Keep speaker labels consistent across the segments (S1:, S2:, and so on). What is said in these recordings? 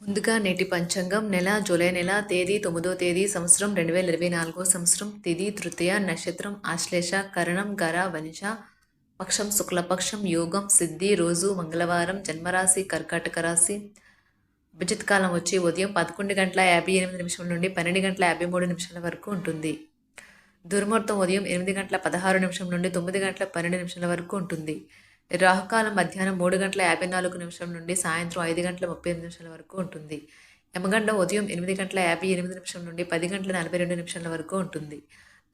S1: ముందుగా నేటి పంచాంగం నెల జూలై నెల తేదీ తొమ్మిదో తేదీ సంవత్సరం రెండు వేల ఇరవై నాలుగో సంవత్సరం తిది తృతీయ నక్షత్రం ఆశ్లేష కరణం గర వనిష పక్షం శుక్లపక్షం యోగం సిద్ధి రోజు మంగళవారం జన్మరాశి కర్కాటక రాశి. అభిజిత్ కాలం వచ్చి ఉదయం పదకొండు గంటల యాభై ఎనిమిది నిమిషం నుండి పన్నెండు గంటల యాభై మూడు నిమిషాల వరకు ఉంటుంది. దుర్ముహూర్తం ఉదయం ఎనిమిది గంటల పదహారు నిమిషం నుండి తొమ్మిది గంటల పన్నెండు నిమిషాల వరకు ఉంటుంది. రాహుకాలం మధ్యాహ్నం మూడు గంటల యాభై నాలుగు నిమిషం నుండి సాయంత్రం ఐదు గంటల ముప్పై ఎనిమిది నిమిషాల వరకు ఉంటుంది. యమగండం ఉదయం ఎనిమిది గంటల యాభై ఎనిమిది నిమిషం నుండి పది గంటల నలభై రెండు నిమిషాల వరకు ఉంటుంది.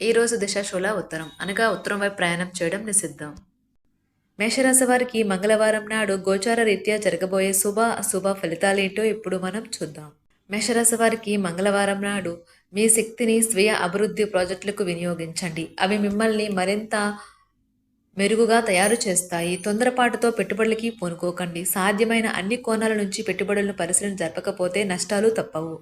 S1: ఈ రోజు దిశాశూల ఉత్తరం. అనగా ఉత్తరం వైపు ప్రయాణం చేయడం నిషిద్ధం. మేషరాశి వారికి మంగళవారం నాడు గోచార రీత్యా జరగబోయే శుభ అశుభ ఫలితాలేంటో ఇప్పుడు మనం చూద్దాం. మేషరాశి వారికి మంగళవారం నాడు మీ శక్తిని స్వీయ అభివృద్ధి ప్రాజెక్టులకు వినియోగించండి. అవి మిమ్మల్ని మరింత మెరుగుగా తయారు చేస్తాయి. తొందరపాటుతో పెట్టుబడులకి పూనుకోకండి. సాధ్యమైన అన్ని కోణాల నుంచి పెట్టుబడులను పరిశీలన జరపకపోతే నష్టాలు తప్పవు.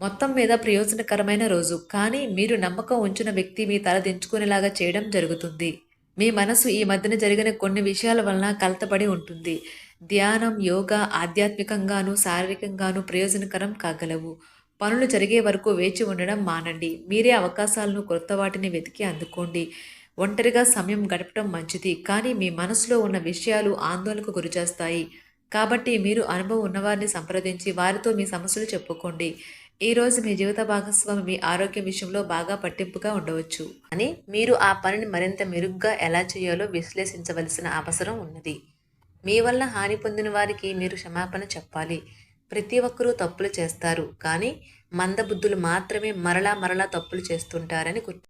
S1: మొత్తం మీద ప్రయోజనకరమైన రోజు. కానీ మీరు నమ్మకం ఉంచిన వ్యక్తి మీ తల దించుకునేలాగా చేయడం జరుగుతుంది. మీ మనసు ఈ మధ్యన జరిగిన కొన్ని విషయాల వలన కలతపడి ఉంటుంది. ధ్యానం యోగా ఆధ్యాత్మికంగాను శారీరకంగాను ప్రయోజనకరం కాగలవు. పనులు జరిగే వరకు వేచి ఉండడం మానండి. మీరే అవకాశాలను కొత్త వాటిని వెతికి అందుకోండి. ఒంటరిగా సమయం గడపడం మంచిది. కానీ మీ మనసులో ఉన్న విషయాలు ఆందోళనకు గురిచేస్తాయి. కాబట్టి మీరు అనుభవం ఉన్నవారిని సంప్రదించి వారితో మీ సమస్యలు చెప్పుకోండి. ఈరోజు మీ జీవిత భాగస్వామి మీ ఆరోగ్యం విషయంలో బాగా పట్టింపుగా ఉండవచ్చు. అని మీరు ఆ పనిని మరింత మెరుగ్గా ఎలా చేయాలో విశ్లేషించవలసిన అవసరం ఉన్నది. మీ వల్ల హాని పొందిన వారికి మీరు క్షమాపణ చెప్పాలి. ప్రతి ఒక్కరూ తప్పులు చేస్తారు. కానీ మందబుద్ధులు మాత్రమే మరలా మరలా తప్పులు చేస్తుంటారని గుర్తు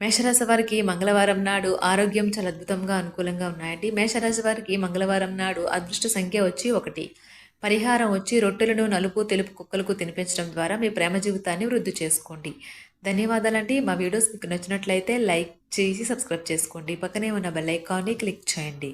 S1: మేషరాశి వారికి మంగళవారం నాడు ఆరోగ్యం చాలా అద్భుతంగా అనుకూలంగా ఉన్నాయండి. మేషరాశి వారికి మంగళవారం నాడు అదృష్ట సంఖ్య వచ్చి ఒకటి. పరిహారం వచ్చి రొట్టెలను నలుపు తెలుపు కుక్కలకు తినిపించడం ద్వారా మీ ప్రేమ జీవితాన్ని వృద్ధి చేసుకోండి. ధన్యవాదాలండి. మా వీడియోస్ మీకు నచ్చినట్లయితే లైక్ చేసి సబ్స్క్రైబ్ చేసుకోండి. పక్కనే ఉన్న బెల్ ఐకాన్ని క్లిక్ చేయండి.